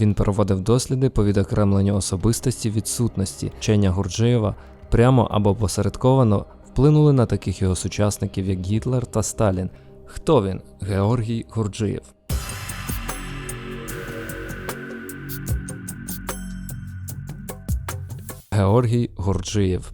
Він проводив досліди по відокремленню особистості від сутності. Вчення Гурджиєва прямо або посередковано вплинули на таких його сучасників, як Гітлер та Сталін. Хто він? Георгій Гурджиєв. Георгій Гурджиєв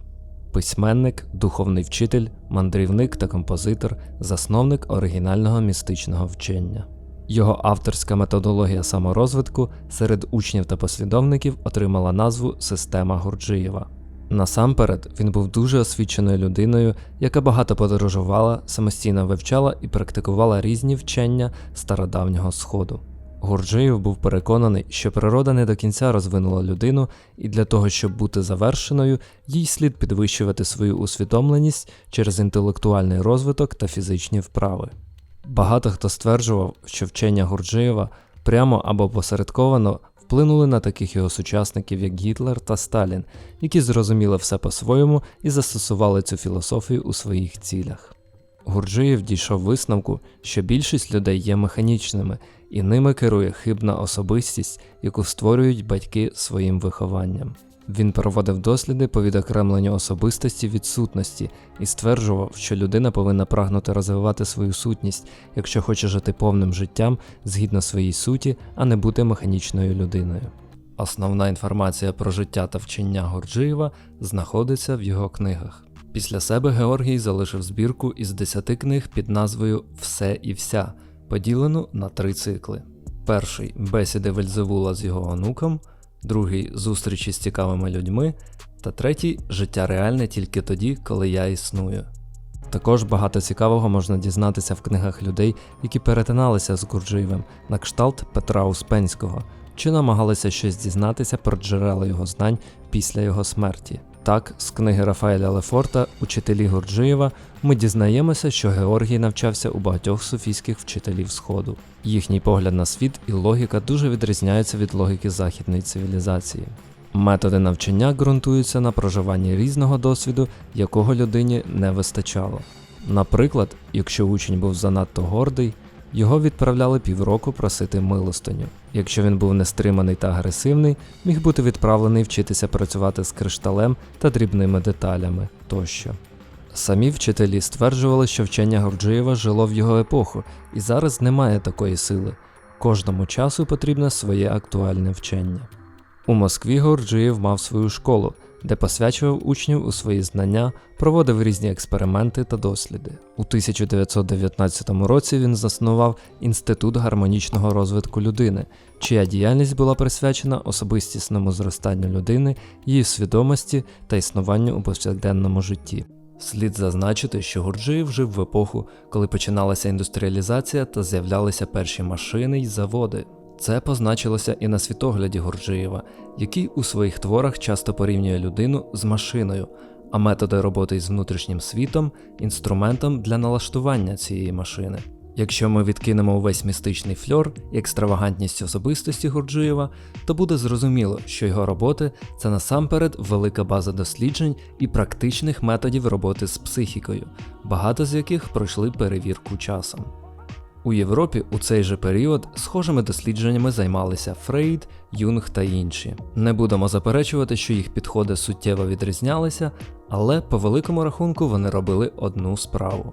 письменник, духовний вчитель, мандрівник та композитор, засновник оригінального містичного вчення. Його авторська методологія саморозвитку серед учнів та послідовників отримала назву Система Гурджиєва. Насамперед, він був дуже освіченою людиною, яка багато подорожувала, самостійно вивчала і практикувала різні вчення стародавнього сходу. Гурджиєв був переконаний, що природа не до кінця розвинула людину, і для того, щоб бути завершеною, їй слід підвищувати свою усвідомленість через інтелектуальний розвиток та фізичні вправи. Багато хто стверджував, що вчення Гурджиєва прямо або посередковано вплинули на таких його сучасників, як Гітлер та Сталін, які зрозуміли все по-своєму і застосували цю філософію у своїх цілях. Гурджиєв дійшов висновку, що більшість людей є механічними, і ними керує хибна особистість, яку створюють батьки своїм вихованням. Він проводив досліди по відокремленню особистості від сутності і стверджував, що людина повинна прагнути розвивати свою сутність, якщо хоче жити повним життям згідно своїй суті, а не бути механічною людиною. Основна інформація про життя та вчення Горджиєва знаходиться в його книгах. Після себе Георгій залишив збірку із 10 книг під назвою Все і вся, поділену на три цикли. Перший бесіди Вельзевула з його онуком, другий зустрічі з цікавими людьми, та третій життя реальне тільки тоді, коли я існую. Також багато цікавого можна дізнатися в книгах людей, які перетиналися з Гурджиєвим на кшталт Петра Успенського, чи намагалися щось дізнатися про джерела його знань після його смерті. Так, з книги Рафаеля Лефорта Учителі Гурджиєва ми дізнаємося, що Георгій навчався у багатьох суфійських вчителів Сходу. Їхній погляд на світ і логіка дуже відрізняються від логіки західної цивілізації. Методи навчання ґрунтуються на проживанні різного досвіду, якого людині не вистачало. Наприклад, якщо учень був занадто гордий, його відправляли півроку просити милостиню. Якщо він був нестриманий та агресивний, міг бути відправлений вчитися працювати з кришталем та дрібними деталями тощо. Самі вчителі стверджували, що вчення Горджиєва жило в його епоху, і зараз немає такої сили. Кожному часу потрібне своє актуальне вчення. У Москві Горджиєв мав свою школу, де посвячував учнів у свої знання, проводив різні експерименти та досліди. У 1919 році він заснував Інститут гармонічного розвитку людини, чия діяльність була присвячена особистісному зростанню людини, її свідомості та існуванню у повсякденному житті. Слід зазначити, що Гурджиєв жив в епоху, коли починалася індустріалізація та з'являлися перші машини й заводи. Це позначилося і на світогляді Гурджиєва, який у своїх творах часто порівнює людину з машиною, а методи роботи із внутрішнім світом інструментом для налаштування цієї машини. Якщо ми відкинемо увесь містичний фльор і екстравагантність особистості Гурджиєва, то буде зрозуміло, що його роботи це насамперед велика база досліджень і практичних методів роботи з психікою, багато з яких пройшли перевірку часом. У Європі у цей же період схожими дослідженнями займалися Фрейд, Юнг та інші. Не будемо заперечувати, що їх підходи суттєво відрізнялися, але по великому рахунку вони робили одну справу.